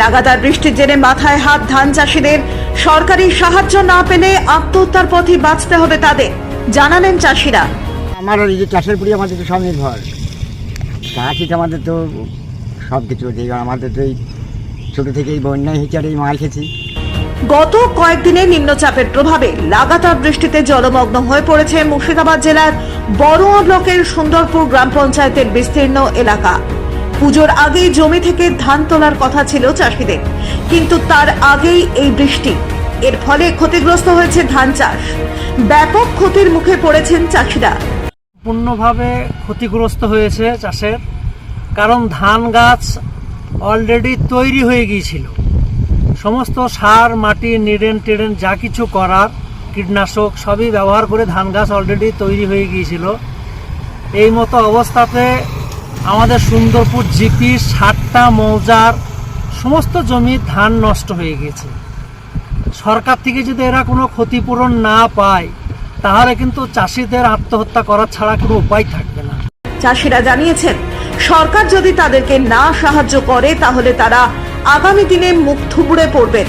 লাগাতার বৃষ্টির জেরে মাথায় হাত ধান চাষিদের। সরকারি সাহায্য না পেলে আত্মহত্যার পথে বাঁচতে হবে তাদের জানালেন চাষিরা। আমার এই যে চাষের উপরই আমাদের তো সব নির্ভর চাষিতে আমাদের তো সব কিছু আমাদের তো এই ছোটো থেকেই বন্যায় হয়েছে আর এই মাল খেয়েছি। গত কয়েকদিনে নিম্নচাপের প্রভাবে লাগাতার বৃষ্টিতে জলমগ্ন হয়ে পড়েছে মুর্শিদাবাদ জেলার বড়ুয়া ব্লকের সুন্দরপুর গ্রাম পঞ্চায়েতের বিস্তীর্ণ এলাকা। পুজোর আগেই জমি থেকে ধান তোলার কথা ছিল চাষিদের। কিন্তু তার আগেই এই বৃষ্টি। এর ফলে ক্ষতিগ্রস্ত হয়েছে ধান চাষ। ব্যাপক ক্ষতির মুখে পড়েছেন চাষিরা। পূর্ণভাবে ক্ষতিগ্রস্ত হয়েছে চাষের, কারণ ধান গাছ অলরেডি তৈরি হয়ে গিয়েছিল। সমস্ত সার, মাটি, নিড়েন টেড়েন যা কিছু করার, কীটনাশক সবই ব্যবহার করে ধান গাছ অলরেডি তৈরি হয়ে গিয়েছিল। এই মতো অবস্থাতে আমাদের সুন্দরপুর জিপি ষাটটা মৌজার সমস্ত জমি ধান নষ্ট হয়ে গেছে। সরকার থেকে যদি এরা কোনো ক্ষতিপূরণ না পায় তাহলে কিন্তু চাষিদের আত্মহত্যা করা ছাড়া কোনো উপায় থাকবে না। চাষিরা জানিয়েছেন সরকার যদি তাদেরকে না সাহায্য করে তাহলে তারা আগামী দিনে মুখ থুবড়ে পড়বেন।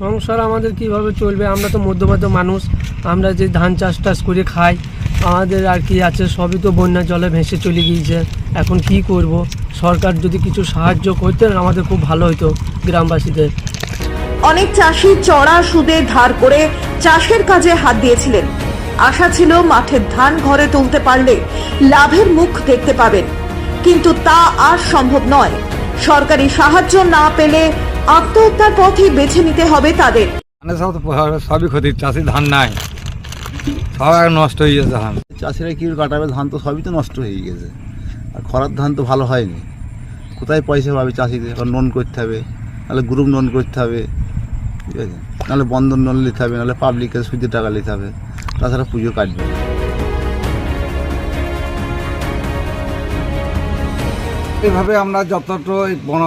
সংসার আমাদের কীভাবে চলবে? আমরা তো মধ্যবিত্ত মানুষ। আমরা যে ধান চাষ টাস করে খাই আমাদের আর কি আছে? সবই তো বন্যা জলে ভেসে চলে গিয়েছে। এখন কি করব? সরকার যদি কিছু সাহায্য করতেন আমাদের খুব ভালো হতো গ্রামবাসীদের। অনেক চাষি চড়া সুদে ধার করে চাষের কাজে হাত দিয়েছিলেন। আশা ছিল মাঠের ধান ঘরে তুলতে পারলে লাভের মুখ দেখতে পাবেন। কিন্তু তা আর সম্ভব নয়। সরকারি সাহায্য না পেলে আত্মহত্যার পথই বেছে নিতে হবে তাদের। তো সবই ক্ষতি চাষি ধান নাই। সব নষ্ট হয়ে গেছে ধান। চাষিরা কি কাটাবে? ধান তো সবই তো নষ্ট হয়ে গেছে। আর খরার ধান তো ভালো হয়নি। কোথায় পয়সা পাবে চাষিদের? এখন লোন করতে হবে, নাহলে গ্রুপ লোন করতে হবে, ঠিক আছে? নাহলে বন্ধন লোন নিতে হবে, নাহলে পাবলিকের সুদের টাকা নিতে হবে, তাছাড়া পুজো কাটবে এভাবে আমরা যতটা এই বনা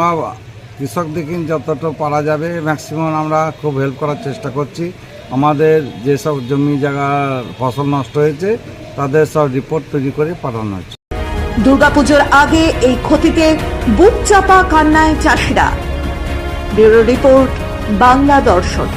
কৃষকদেরকে যতটা পারা যাবে ম্যাক্সিমাম আমরা খুব হেল্প করার চেষ্টা করছি। আমাদের যেসব জমি জায়গার ফসল নষ্ট হয়েছে, তাদের সব রিপোর্ট তৈরি করে পাঠানো হচ্ছে। দুর্গাপুজোর আগে এই ক্ষতিতে বুক চাপা কান্নায় চাষিরা। ব্যুরো রিপোর্ট বাংলা দর্শন।